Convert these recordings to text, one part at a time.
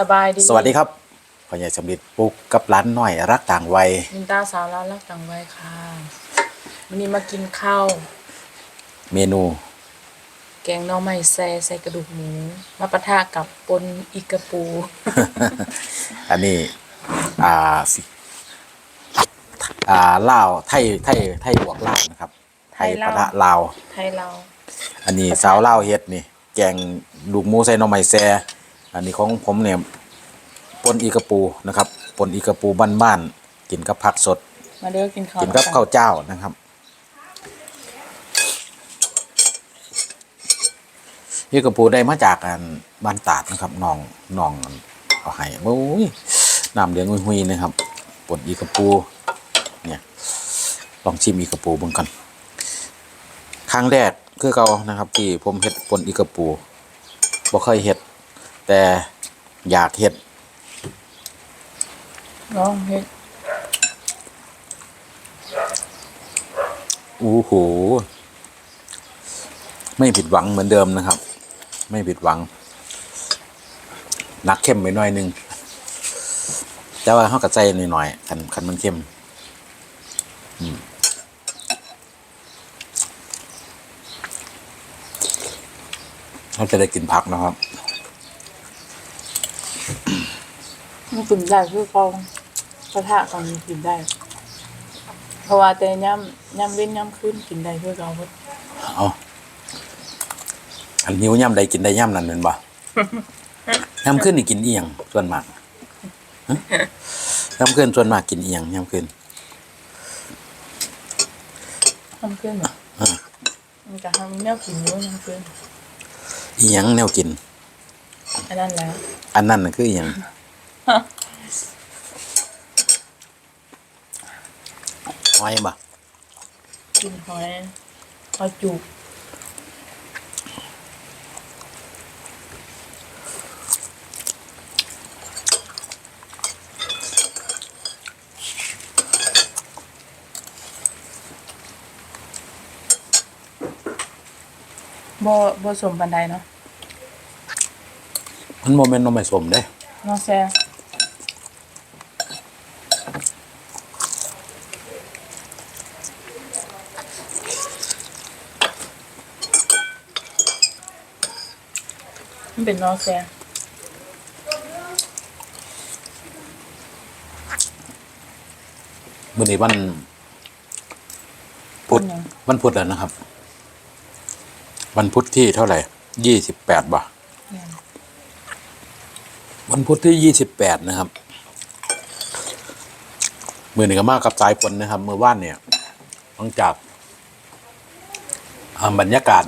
สบายดีสวัสดีครับพ่อใหญ่สำลิดปลูกกับร้านน้อยรักต่างวัยมินตาสาวร้านรักต่างวัยค่ะวันนี้มากินข้าวเมนู แกงหน่อไม้แซ่ใส่กระดูกหมูมาปะทะกับปนอีกระปู อันนี้ อ่าสิอ่าลาวไทยไทยไทยบวกลาวนะครับ ไทยปะทะลาว ไทยเราอันนี้สาวลาวเฮ็ดนี่ แกงลูกหมูใส่หน่อไม้แซ อันนี้ของผมเนี่ยปนอีกระปูนะครับปนอีกระปูบ้านๆกินกับผักสด มาเด้อกินข้าวกินกับข้าวเจ้านะครับยี่กระปูได้มาจากอันบ้านตาดนะครับน้องน้องเอาให้โอ้ยน้ำเหลืองหุยๆนะครับปนอีกระปูเนี่ยลองชิมอีกระปูเบิ่งกันครั้งแรกคือเก่านะครับ ที่ผมเฮ็ดปนอีกระปูบ่เคยเฮ็ด แต่อยากเฮ็ดน้องเฮ็ดโอ้โห ไม่ผิดหวังเหมือนเดิมนะครับ ไม่ผิดหวัง นักเข้มไปหน่อยหนึง แต่ว่าเขากระใจหน่อยๆคันคันมันเข้มอืมเขาจะได้กินผักนะครับ มันกินได้คือเขาปะทะกันกินได้ เพราะว่าแต่ย่ำย่ำเว้นย่ำขึ้นกินได้คือเราเอาอันหิวย่ำใดกินได้ย่ำนั่นเป็นบ่ย่ำขึ้นนี่กินเอียงส่วนมากฮะย่ำขึ้นส่วนมากกินเอียงย่ำขึ้นย่ำขึ้นเหรออ่ามันจะทำแนวกินเยอะย่ำขึ้นเอียงแนวกินอันนั้นแหล้ว อันนั้นน่ะคือเอียง หอยบ่กินหอยหอยจูบบ่บ่สมปันใดเนาะมันโมเมนต์นมไม่สมเด้น้องแซ่ มันเป็นน้องแซ่มื้อนี้วันพุธหยังวันพุธแล้วนะครับ วันพุธที่เท่าไหร่ยี่สิบแปดบ่เนี่ยวันพุธที่ยี่สิบแปดนะครับมือหนึ่งก็มากกับสายฝนนะครับ มือว่านเนี่ยหลังจากอ่าบรรยากาศ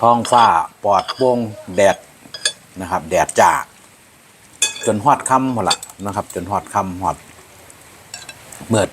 ท้องฟ้าปลอดโปร่งแดดนะครับ แดดจ้าจนฮอดค่ำหมดละนะครับ จนฮอดค่ำฮอดเมื่อ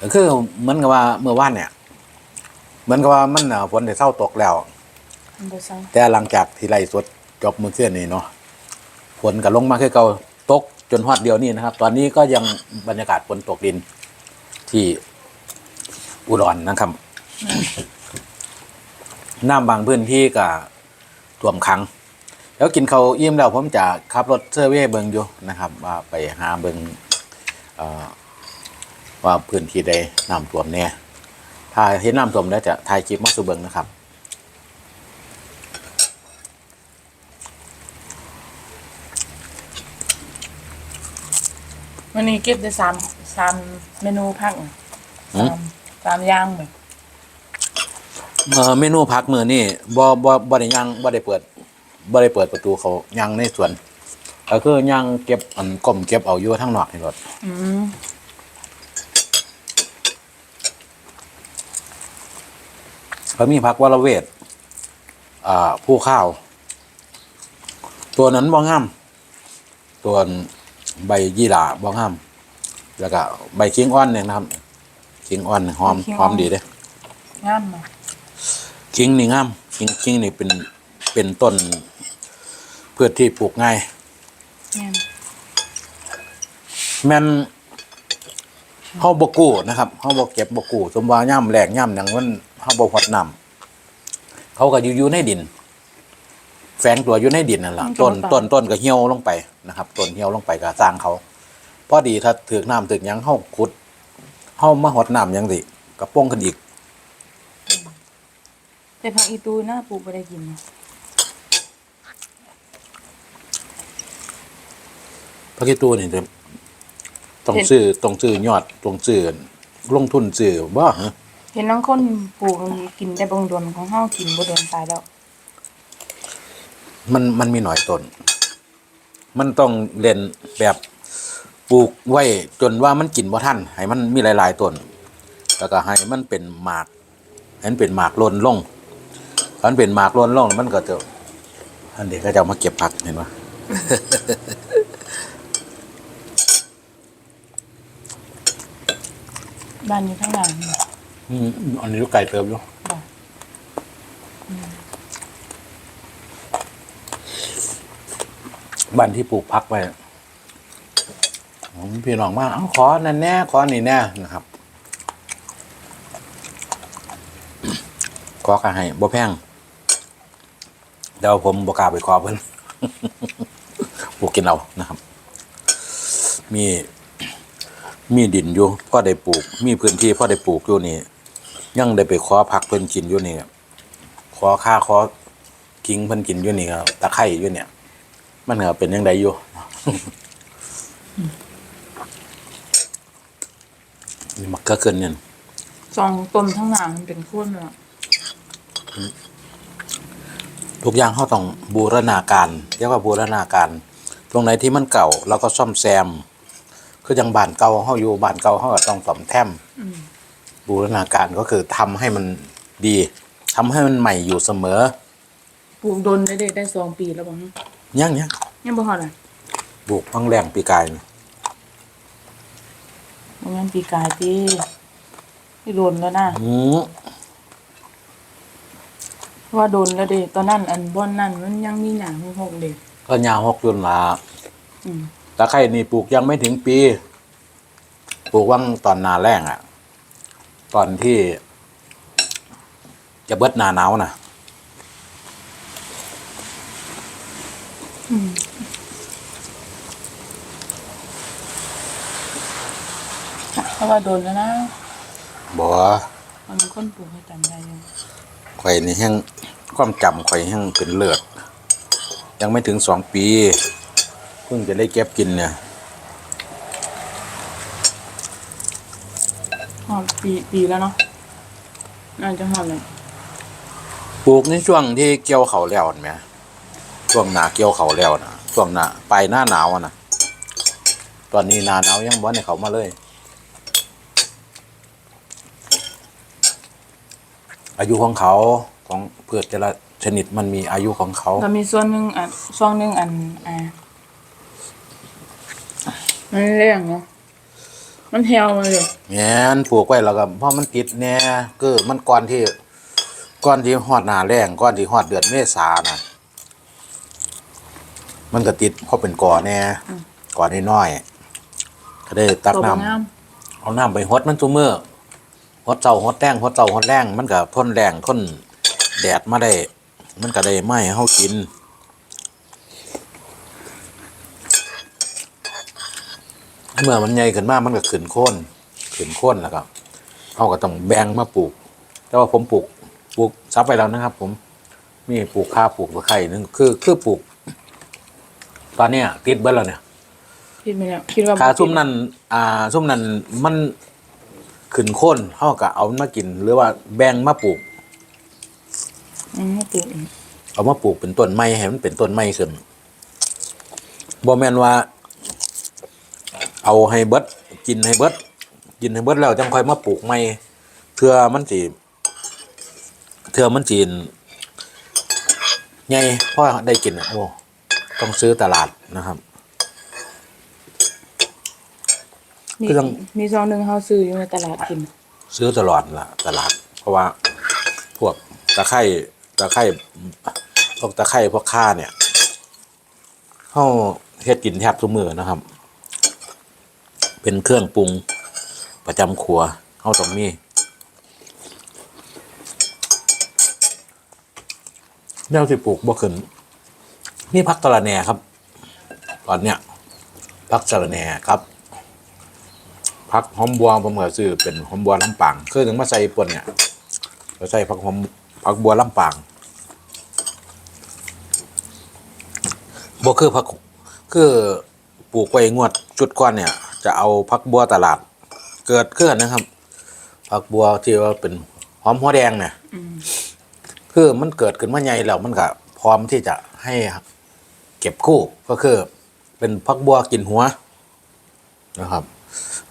ก็คือเหมือนกับว่าเมื่อว่านเนี่ยเหมือนกับว่ามันน่ะฝนได้เศร้าตกแล้วมันบ่ซังแต่หลังจากที่ไล่สดจบมือเคลื่อนนี่เนาะฝนก็ลงมาคือเก่าตกจนฮอดเดียวนี่นะครับ ตอนนี้ก็ยังบรรยากาศฝนตกดินที่อุดรนะครับ น้ำบางพื้นที่ก็ท่วมขัง แล้วกินเขาวอิ่มแล้วผมจะขับรถเซอร์เว่เบิงอยู่นะครับ ว่าไปหาเบิงเอ่อว่าพื้นที่ใดน้ำท่วมเนี่ยถ้าเห็นน้ำท่วมแล้วจะถ่ายคลิปมาสู่เบิงนะครับวันนี้เก็บได้สามสามเมนูพักหืมสามสามอย่างแบบ เอ่อเมนูพักมือนี่บ่บ่บ่ได้ย่างบ่ได้เปิดบ่ได้เปิดประตูเขาย่างในสวนก็คือย่างเก็บอันก้มเก็บเอาอยู่ทางนอกนี่รถอืมก็มีพักวรเวทอ่าผู้ข้าว ตัวนั้นบ่งามตัวใบยี่หร่าบ่งามแล้วก็ใบคิงอ่อนเนี่ยนะครับคิงอ่อนหอมหอมดีเด้งามเนาะ คิงนี่งามคิงคิงนี่เป็นเป็นต้นพืชที่ปลูกง่ายแม่นแม่นเฮาบ่กู้นะครับเฮาบ่เก็บบ่กู้สมว่าย่ำแหลกย่ำหยังมันเฮาบ่หดน้ำเขาก็อยู่อยู่ในดิน แฝงตัวอยู่ในดินนั่นแหละมันก็ต้นบ่ตายต้นต้นก็เหี่ยวลงไปนะครับต้นเหี่ยวลงไปก็สร้างเขาพอดีถ้าถือน้ำถึกหยังเฮาขุดเฮามาหดน้ำหยังสิกระป้องขึ้นอีก แต่ผักอีตูหน้าปลูกบ่ได้กินนะพระกิตูนี่จะต้องซื้อต้องซื้อยอดต้องซื้อลงทุนซื้อบ่ฮะเห็นน้องคนปลูกมันกินได้บางโดนของเฮากินบ่โดนตายแล้ว มันมันมีหน่อยต้น มันต้องเล่นแบบปลูกไว้จนว่ามันกินบ่ทันให้มันมีหลาย ๆต้นแล้วก็ให้มันเป็นหมากให้มันเป็นหมากหล่นลงถ้า มันเป็นหมากหล่นลงมันก็จะอันเด็กก็จะเอามาเก็บผักเห็นปะบ้านอยู่ข้างหลังนี่อืมอันนี้ลูกไก่เติมอยู่บ่บ้านที่ปลูกพักไว้ผมพี่น้องมาเอาขอนั่นแน่ขอนี่แน่นะครับขอกระให้บ่แพง เดี๋ยวผมบกล้าไปขอเพิ่นปลูกกินเอานะครับ มีมีดินอยู่พ่อได้ปลูก มีพื้นที่พ่อได้ปลูกอยู่นี่ยังได้ไปขอพักเพิ่นกินอยู่นี่ขอค่าขอกิ้งเพิ่นกินอยู่นี่ก็ตะไคร้อยู่เนี่ย มันก็เป็นยังไงอยู่นี่มักก็เกินเนี่ยซองต้นทั้งหนามันเป็นโคนแล้ว ทุกอย่างเขาต้องบูรณาการเรียกว่าบูรณาการ ตรงไหนที่มันเก่าเราก็ซ่อมแซม คืออย่างบ้านเก่าเขาอยู่บ้านเก่าเขาก็ต้องซ่อมแทมอืมบูรณาการก็คือทำให้มันดีทำให้มันใหม่อยู่เสมอปลูกโดนได้ได้ได้สองปีแล้วบ่ฮะยังยังยังบ่ฮอดอะปลูกพังแรงปีกายนี่บ่แม่นปีกายติที่โดนแล้วนะอืม เพราะว่าโดนแล้วเด้ตอนนั้นอันบ่อนนั้นมันยังมีหญ้าหกๆเด้ก็ยาวหกยุนละอืมตะไคร่นี่ปลูกยังไม่ถึงปี ปลูกว่างตอนหนาแรงอะ่ะ ตอนที่ จะเบิดหนาหนาวนะอืมเพราะว่าโดนแล้วนะบอกมันมีคนปลูกให้จำได้อยู่ ข่อยนี่แห้งความจำข่อยแห้งเป็นเลือด ยังไม่ถึงสองปี เพิ่งจะได้เก็บกินเนี่ยฮอดปีปีแล้วเนาะน่าจะฮอดเลยปลูกในช่วงที่เกี่ยวเขาวแล้วเห็นไหมช่วงหนาเกี่ยวเขาวแล้วนะช่วงหนาปลายหน้าหนาวอะนะตอนนี้หนาหนาวยังบ่ในเขามาเลย อายุของเขาของพืชแต่ละชนิดมันมีอายุของเขา ก็มีส่วนหนึ่งอันช่วงหนึ่งอันอ่ามันแรงเนาะมันเหี่ยวมาเลยแม่นปลูกไว้แล้วก็เพราะมันติดแน่ก็มันก่อนที่ก่อนที่ฮอดหน้าแรงก่อนที่ฮอดเดือนเมษาน่ะ มันก็ติดเพราะเป็นก่อแน่ก่อนน้อยๆก็ได้ตักตัวน้บ่งามำเอาน้ำไปฮดมันซุมื้อ ฮดเจ้าฮดแรงฮดเจ้าฮดแรงมันก็ทนแรงทนแดดมาได้ มันก็ได้ไหม้เฮากินเมื่อมันใหญ่ขึ้นมากมันก็ขึ้นโค่นขึ้นโค่นแล้วก็เขาก็ต้องแบ่งมาปลูก แต่ว่าผมปลูกปลูกซับไปแล้วนะครับ ผมมีปลูกข้าวปลูกตะไคร้นึงคือคือปลูก ตอนเนี้ยติดเบิ้แล้วเนี่ยคิดไม่แล้วคิดว่าขาซุ่มนั่นอ่าซุ่มนั่นมัน ขึ้นโค่นเขาก็เอามันมากิน หรือว่าแบ่งมาปลูกอืมปลูกเองเอามาปลูกเป็นต้นไม้ให้มันเป็นต้นไม้ขึ้นบ่แม่นว่า เอาให้เบิดกินให้เบิดกินให้เบิดแล้วจังค่อยมาปลูกใหม่เทื่อมันสิเทื่อมันจีนใหญ่พอได้กินอะโอ้ต้องซื้อตลาดนะครับ มีคือต้อง มีซองหนึ่งเขาซื้ออยู่ในตลาดกิน ซื้อตลอดละตลาด เพราะว่าพวกตะไคร่ตะไคร่พวกตะไคร่พวกข่าเนี่ยเขาเฮ็ดกินแทบทุกมื้อนะครับ เป็นเครื่องปรุงประจำครัวเขาต้องมีแนวสิปลูกบ่ขึ้นนี่พักตะละแหน่ครับ ตอนเนี้ยพักตะละแหน่ครับ พักหอมบัวผมก็ซื้อเป็นหอมบัวลำปางคือถึงมาใส่ป่นเนี่ยก็ใส่พักหอมพักบัวลำปางบ่คือพักคือปลูกไว้งวดจุดก่อนเนี่ย จะเอาพักบัวตลาด เกิดขึ้นนะครับผักบัวที่ว่าเป็นหอมหัวแดงเนี่ยคือมันเกิดขึ้นมาใหญ่แล้วมันก็พร้อมที่จะให้เก็บคู่ก็คือ เป็นพักบัวกินหัวนะครับ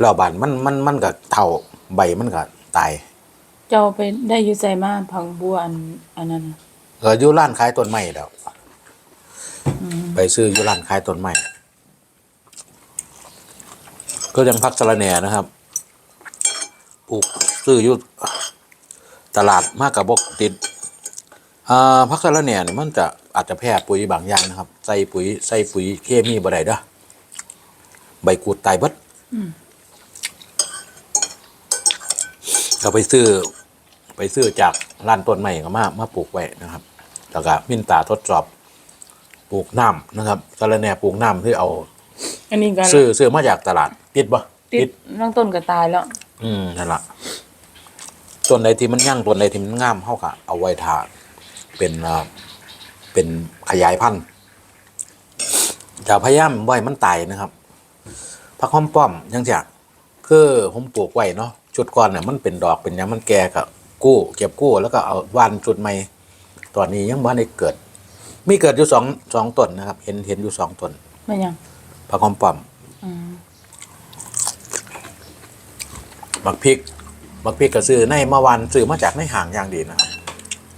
แล้วบานมันมันมันก็เท่าใบมันก็ตาย เจ้าไปได้อยู่ใจมาพังบัวอันอันนั้นน่ะเอออยู่ร้านขายต้นไม้แล้ว อืมไปซื้ออยู่ร้านขายต้นไม้ก็ยังพักสะระแหน่นะครับปลูกซื้ออยู่ตลาดมากกับบกติดอ่าพักสะระแหน่เนี่ยมันจะอาจจะแพ้ปุ๋ยบางอย่างนะครับ ใส่ปุ๋ยใส่ปุ๋ยเคมีบ่ได้เด้อใบกูดตายเบิดอืม ก็ไปซื้อ ไปซื้อจากร้านต้นไม้ก็มามาปลูกไว้นะครับแล้วก็มินตาทดสอบปลูกน้ำนะครับสะระแหน่ปลูกน้ำที่เอา อันนี้ก็ซื้อซื้อมาจากตลาด ติดปะติดร่างต้นก็ตายแล้ว อืมนั่นละต้นใดที่มันยั่งต้นใดที่มันงามเขาก็เอาไว้ทาเป็นอ่าเป็นขยายพันธุ์จะพยายามไว้มันตายนะครับ ผักหอมป้อมยังจะคือผมปลูกไว้เนาะชุดก่อนเนี่ยมันเป็นดอกเป็นหยังมันแก่กับกู้ เก็บกู้แล้วก็เอาวานจุดใหม่ตอนนี้ยังไม่ได้เกิด มีเกิดอยู่สองสองต้นนะครับ เห็นเห็นอยู่สองต้นไม่ยังผักหอมป้อมอืมบักพริกบักพริกก็ซื้อในเมื่อวานซื้อมาจากในห่างอย่างดีนะครับ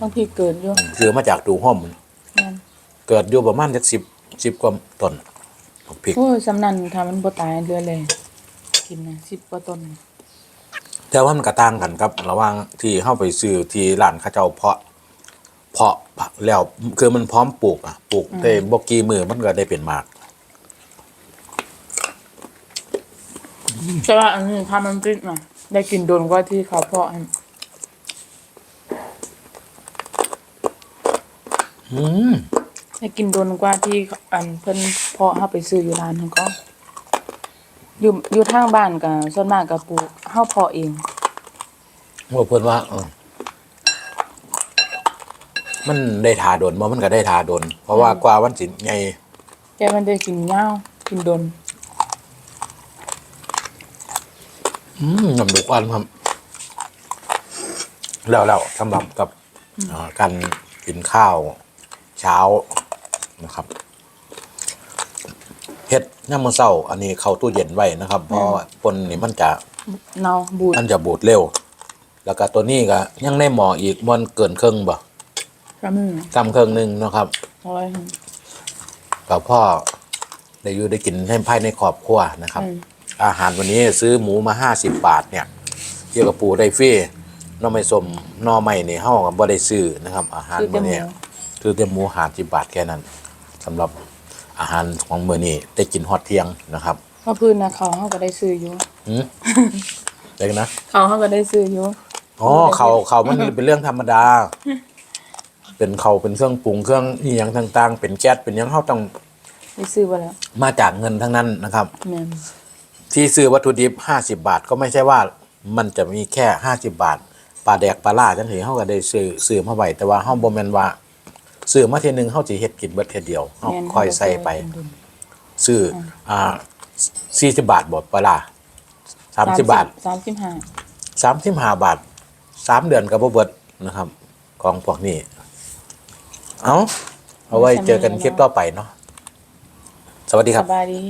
บางทีเกิดอยู่ซื้อมาจากดูห้อมนั่นเกิดอยู่ประมาณสักสิบสิบกว่าต้น บักพริกโอ้ยสำนันทำมันบ่ตายเรือเลย กินนะสิบกว่าต้นแต่ว่ามันกระต่างกันครับ ระหว่างที่เข้าไปซื้อที่ร้านเข้าเจ้าเพาะ เพาะแล้วคือมันพร้อมปลูกอะปลูกได้บกี่มือมันก็ได้เป็นหมากแต่ว่าอันนี้ทำมันติดน่ะได้กินโดนกว่าที่เขาเพาะให้อืม ได้กินโดนกว่าที่อันเพิ่นเพาะเฮาไปซื้ออยู่ร้านนั่นก็ อยู่อยู่ทางบ้านก็ส่วนมากก็ปลูกเฮาเพาะเองว่าเพิ่นว่าเออมันได้ทาโดนบ่มันก็ได้ทาโดน เพราะว่ากว่าวันสิไงแต่มันได้กินยาวกินโดน อืมน้ำดุกวันครับ แล้วแล้วสำหรับกับเอ่อการกินข้าว เช้า นะครับเฮ็ดน้ำมันเศร้า อันนี้เข้าตู้เย็นไว้นะครับ เพราะว่าปนนี่มันจะเนาบูดมันจะบูดเร็ว แล้วก็ตัวนี้ก็ยังในหมออีกมันเกินครึ่งบ่ก็มือกำครึ่งหนึงนะครับร้อยหนึ่งกับพ่อได้อยู่ได้กินให้ภายในครอบครัวนะครับอืมอาหารวันนี้ซื้อหมูมาห้าสิบบาทเนี่ยเกี่ยวกับปูได้ฟรีหน้อไม่สมหน้อไม่นี่เฮาก็บ่ได้ซื้อนะครับ อาหารซื้อแต่มื้อหมูนี้ซื้อแต่หมูห้าสิบบาทแค่นั้น สำหรับอาหารของมื้อนี้ได้กินฮอดเที่ยงนะครับเมื่อพื้นนะเขาเฮาก็ได้ซื้ออยู่หืมเด็กนะเขาเฮาก็ได้ซื้ออยู่ อ๋อเขาเขามันเป็นเรื่องธรรมดา เป็นเขาเป็นเครื่องปรุงเครื่องอีหยังต่าง ๆ เป็นแก๊สเป็นหยังเฮาต้องได้ซื้อบ่แล้วมาจากเงินทั้งนั้นนะครับ แม่นที่ซื้อวัตถุดิบห้าสิบาทก็ไม่ใช่ว่ามันจะมีแค่ห้าสิบาทปลาแดกปลาล่าจังสีเฮาก็ได้ซื้อซื้อมาไว้แต่ว่าเฮาบ่แม่นว่า ซื้อมาเทียหนึงเฮาสิเฮ็ดกินเบิดเทียเดียวเฮาแม่นค่อยใส่ไปเฮาก็ซื้อซื้ออ่า40บาทบ่ปลาล่า30บาทสามสิบห้า35บาทสามเดือนก็บ่เบิดนะครับ ของพวกนี้ เอาเอาไว้เจอกันคลิปต่อไปเนาะสวัสดีคสรับบายดี